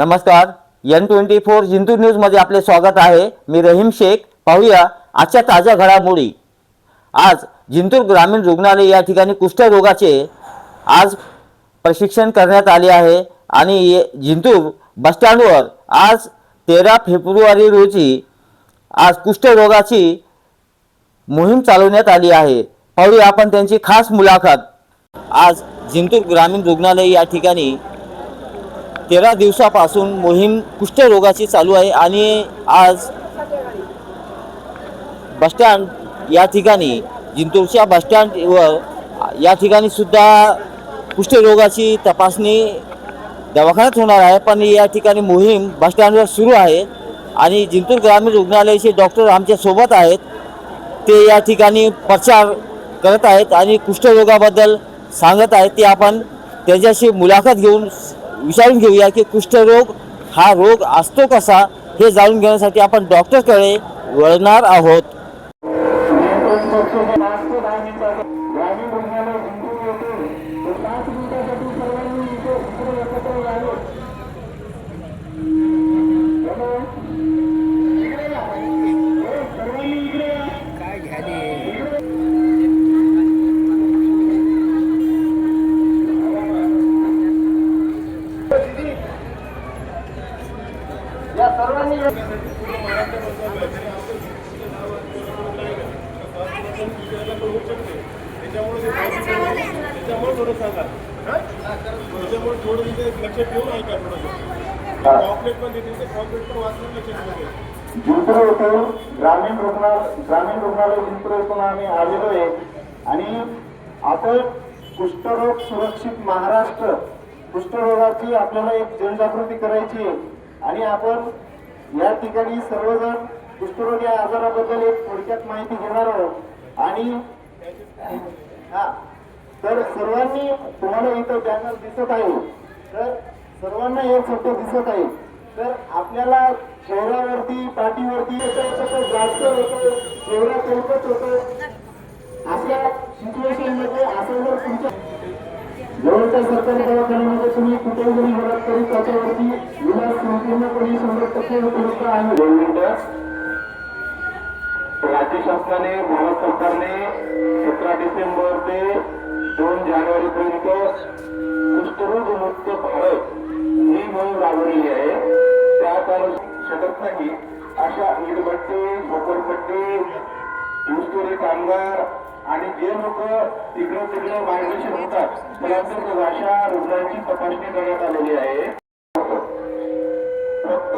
नमस्कार N twenty four Jintur न्यूजमध्ये आपले स्वागत आहे. मी रहीम शेख. पाहूया आजच्या ताज्या घडामोडी. आज जिंतूर ग्रामीण रुग्णालय या ठिकाणी कुष्ठरोगाचे आज प्रशिक्षण करण्यात आले आहे. आणि ये- जिंतूर बसस्टँडवर आज तेरा फेब्रुवारी रोजी आज कुष्ठरोगाची मोहीम चालवण्यात आली आहे. पाहूया आपण त्यांची खास मुलाखत. आज जिंतूर ग्रामीण रुग्णालय या ठिकाणी तेरा दिवसापासून मोहीम कुष्ठरोगाची चालू आहे आणि आज बसस्टँड या ठिकाणी जिंतूरच्या बसस्टँडवर या ठिकाणी सुद्धा कुष्ठरोगाची तपासणी दवाखान्यात होणार आहे. पण या ठिकाणी मोहीम बसस्टँडवर सुरू आहे आणि जिंतूर ग्रामीण रुग्णालयाचे डॉक्टर आमच्यासोबत आहेत. ते या ठिकाणी प्रचार करत आहेत आणि कुष्ठरोगाबद्दल सांगत आहेत. ते आपण त्याच्याशी मुलाखत घेऊन विचारून घेऊया की कुष्ठरोग हा रोग असतो कसा हे जाणून घेण्यासाठी आपण डॉक्टरकडे वळणार आहोत. त्याच्यामुळे थोडं सांगा हा? त्याच्यामुळे थोडं तिथे लक्ष ठेवून ऐका थोडं? पॉम्पलेट पण देते ते पॉम्पलेट पण वाचून ठेवते ग्रामीण रुग्णालय ग्रामीण रुग्णालय जिंतूर येथून आम्ही आलेलो आहे. आणि आपण कुष्ठरोग सुरक्षित महाराष्ट्र कुष्ठरोगाची आपल्याला एक जनजागृती करायची आहे. आणि आपण या ठिकाणी सर्वजण कुष्ठरोग या आजाराबद्दल एक थोडक्यात माहिती घेणार आहोत. आणि हा तर सर्वांनी तुम्हाला इथं बॅनर दिसत आहे. तर सर्वांना एक फोटो दिसत आहे. तर आपल्याला चेहऱ्यावरती पाठीवरती जास्त होतं चेहरा तेलकट होतो. अशा सिच्युएशनमध्ये असं जर तुमच्या जवळच्या सरकारी दवाखान्यामध्ये तुम्ही कुठेही जरी मदत तरी त्याच्यावरती इलाज संपूर्णपणे शंभर टक्के उपलब्ध आहे. दोन मिनिटं राज्य शासनाने भारत सरकारने सतरा डिसेंबर ते दोन जानेवारी पर्यंत कुष्ठरोग मुक्त भारत ही मोहीम राबवलेली आहे. त्या कारण शकत नाही अशा वीटभट्टी झोपडपट्टी ऊसतोरी कामगार आणि जे लोक इकडं तिकडे मार्गदर्शन होतात स्थलांतर अशा रुग्णांची तपासणी करण्यात आलेली आहे. फक्त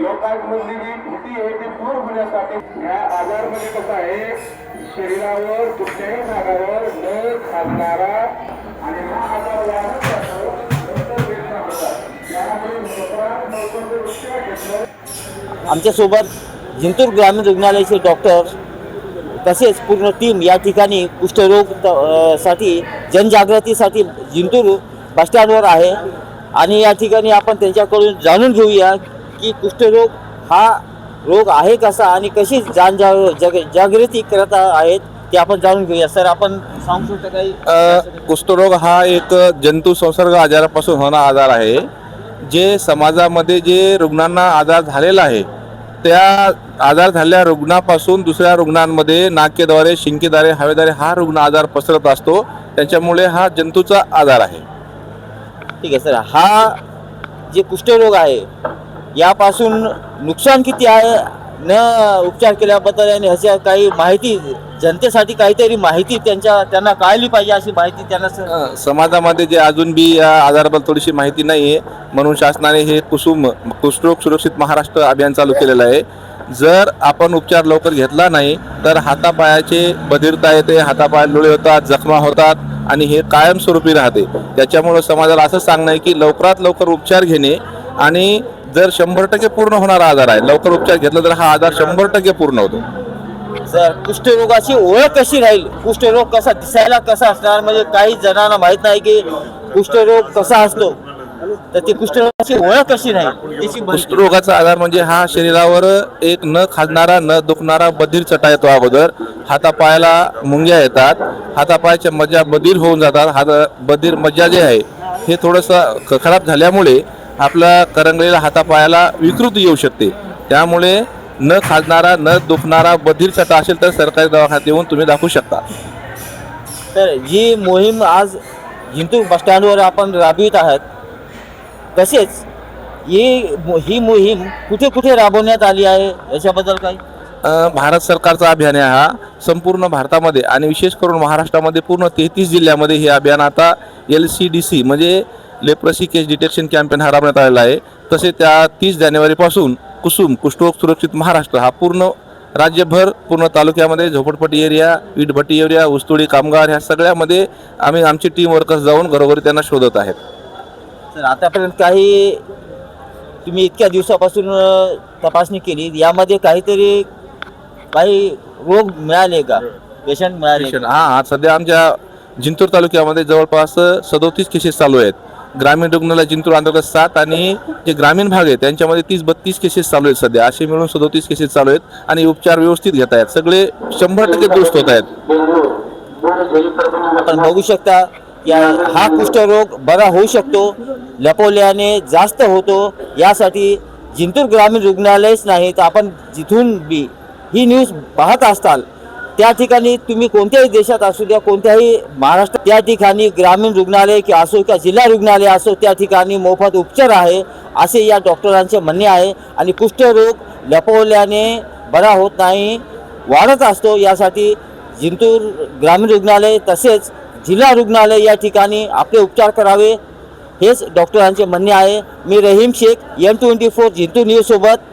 लोकांमधली जी भीती आहे ती दूर होण्यासाठी ह्या आजारमध्ये कसं आहे शरीरावर कुठल्याही भागावर न खाजणारा आणि हा आजार वाढत आमच्यासोबत जिंतूर ग्रामीण रुग्णालयाचे डॉक्टर तसेच पूर्ण टीम या ठिकाणी कुष्ठरोग त- साठी जनजागृतीसाठी जिंतूर बसस्टँडवर आहे. आणि या ठिकाणी आपण त्यांच्याकडून जाणून घेऊया की कुष्ठरोग हा रोग आहे कसा आणि कशी जान जग जागृती करत आहेत ते आपण जाणून घेऊया. सर आपण सांगू शकता काही? कुष्ठरोग हा एक जंतू संसर्ग आजारापासून होणारा आजार आहे जे समाजामध्ये जे रुग्णांना आजार झालेला आहे त्या आजार झालेल्या रुग्णापासून दुसऱ्या रुग्णांमध्ये नाकेद्वारे शिंकेद्वारे हवेद्वारे हा रुग्ण आजार पसरत असतो. त्याच्यामुळे हा जंतूचा आजार आहे. ठीक आहे सर. हा जे कुष्ठरोग आहे यापासून नुकसान किती आहे? न उपचार केल्याबद्दल आणि अशा काही माहिती जनतेसाठी काहीतरी माहिती त्यांच्या त्यांना कळली पाहिजे अशी माहिती त्यांना स- समाजामध्ये जे अजून बी या आजाराबद्दल थोडीशी माहिती नाही आहे. म्हणून शासनाने हे कुसुम कुष्ठरोग सुरक्षित महाराष्ट्र अभियान चालू केलेलं आहे. जर आपण उपचार लवकर घेतला नाही तर हातापायाचे बधिरता येते हातापाय लुळे होतात जखमा होतात आणि हे कायमस्वरूपी राहते. त्याच्यामुळं समाजाला असं सांगणं आहे की लवकरात लवकर उपचार घेणे आणि जर शंभर टक्के पूर्ण होणारा आजार आहे लवकर उपचार घेतला तर हा आजार शंभर टक्के पूर्ण होतो. जर कुष्ठरोगाची ओळख कशी राहील? कुष्ठरोग कसा दिसायला कसा असणार? म्हणजे काही जणांना माहीत नाही की कुष्ठरोग कसा असतो. तर ती कुष्ठरोगाची ओळख कशी राहील? त्याची माहिती- कुष्ठरोगाचा आजार म्हणजे हा शरीरावर एक न खाजणारा न दुखणारा बधीर चटा येतो अगोदर. हातापायाला मुंग्या येतात. हातापायाच्या मज्जा बधीर होऊन जातात. हात बधीर मज्जा जे आहे हे थोडंसं ख- खराब झाल्यामुळे आपल्या करंगळीला हातापायाला विकृती येऊ शकते. त्यामुळे न खाजणारा न दुखणारा बधीर चटा असेल तर सरकारी दवाखान्यात येऊन तुम्ही दाखवू शकता. तर ही मोहीम आज जिंतूर बसस्टँडवर आपण राबवित आहात. तसेच ही ही मोहीम कुठे कुठे राबवण्यात आली आहे? याच्याबद्दल काही? भारत सरकारचा अभियान आहे हा. संपूर्ण भारतामध्ये आणि विशेष करून महाराष्ट्रामध्ये पूर्ण तेहतीस जिल्ह्यामध्ये हे अभियान आता एल सी डी सी म्हणजे लेप्रसी केस डिटेक्शन कॅम्पेन हा राबवण्यात आलेला आहे. तसे त्या तीस जानेवारीपासून कुसुम कुष्ठरोग सुरक्षित महाराष्ट्र हा पूर्ण राज्यभर पूर्ण तालुक्यामध्ये झोपडपट्टी एरिया वीटभट्टी एरिया ऊसतोडी कामगार ह्या सगळ्यामध्ये आम्ही आमची टीम वर्कर्स जाऊन घरोघरी त्यांना शोधत आहेत. तर आतापर्यंत काही तुम्ही इतक्या दिवसापासून तपासणी केली यामध्ये काहीतरी काही रोग मिळाले का? पेशंट मिळाले हा सध्या आमच्या जिंतूर तालुक्यामध्ये जवळपास सदोतीस केसेस चालू आहेत. ग्रामीण रुग्णालय जिंतूर अंतर्गत सात आणि जे ग्रामीण भाग आहे त्यांच्यामध्ये तीस बत्तीस केसेस चालू आहेत सध्या. असे मिळून सदोतीस केसेस चालू आहेत आणि उपचार व्यवस्थित घेत आहेत. सगळे शंभर टक्के दुरुस्त होत आहेत. आपण बघू शकता की हा कुष्ठरोग बरा होऊ शकतो लपवल्याने जास्त होतो. यासाठी जिंतूर ग्रामीण रुग्णालयच नाही तर आपण जिथून बी ही न्यूज पाहत असताल त्या ठिकाणी तुम्ही कोणत्याही देशात असू द्या कोणत्याही महाराष्ट्र त्या ठिकाणी ग्रामीण रुग्णालय की असो किंवा जिल्हा रुग्णालय असो त्या ठिकाणी मोफत उपचार आहे असे या डॉक्टरांचे म्हणणे आहे. आणि कुष्ठरोग लपवल्याने बरा होत नाही वाढत असतो. यासाठी जिंतूर ग्रामीण रुग्णालय तसेच जिल्हा रुग्णालय या ठिकाणी आपले उपचार करावे हेच डॉक्टरांचे म्हणणे आहे. मी Rahim Shaikh M twenty four Jintur न्यूजसोबत